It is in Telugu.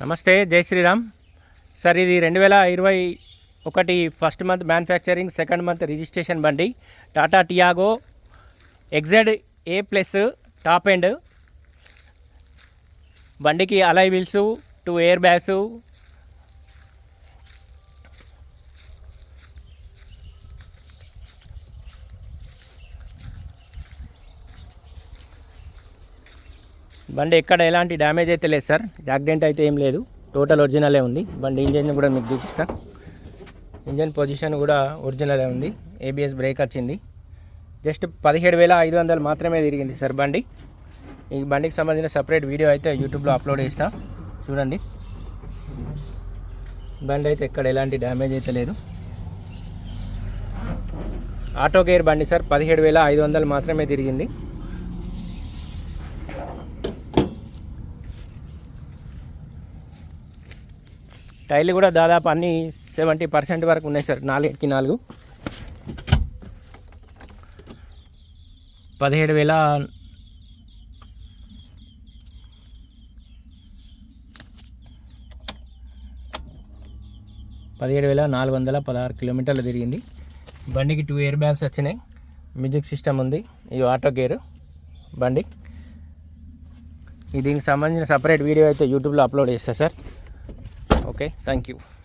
నమస్తే జై శ్రీరామ్. సార్ ఇది రెండు వేల ఇరవై ఒకటి first month manufacturing second month registration బండి. Tata Tiago XZ A plus top end. బండికి alloy wheels two air bags బండి ఎక్కడ ఎలాంటి డ్యామేజ్ అయితే లేదు సార్. యాక్సిడెంట్ అయితే ఏం లేదు. టోటల్ ఒరిజినలే ఉంది. బండి ఇంజన్ కూడా మీకు చూపిస్తా. ఇంజన్ పొజిషన్ కూడా ఒరిజినలే ఉంది. ఏబిఎస్ బ్రేక్ వచ్చింది. జస్ట్ పదిహేడు వేల ఐదు వందలు మాత్రమే తిరిగింది సార్ బండి. ఈ బండికి సంబంధించిన సపరేట్ వీడియో అయితే యూట్యూబ్లో అప్లోడ్ చేస్తా. చూడండి. బండి అయితే ఎక్కడ ఎలాంటి డ్యామేజ్ అయితే లేదు. ఆటో గేర్ బండి సార్ పదిహేడు వేల ఐదు వందలు మాత్రమే తిరిగింది. టైర్లు కూడా దాదాపు అన్ని సెవెంటీ పర్సెంట్ వరకు ఉన్నాయి సార్ నాలుగుకి నాలుగు. పదిహేడు వేల పదిహేడు వేల నాలుగు వందల పదహారు కిలోమీటర్లు తిరిగింది. బండికి టూ ఇయర్ బ్యాగ్స్ వచ్చినాయి. మ్యూజిక్ సిస్టమ్ ఉంది. ఈ ఆటో గేర్ బండి. దీనికి సంబంధించిన సపరేట్ వీడియో అయితే యూట్యూబ్లో అప్లోడ్ చేస్తా సార్. okay thank you.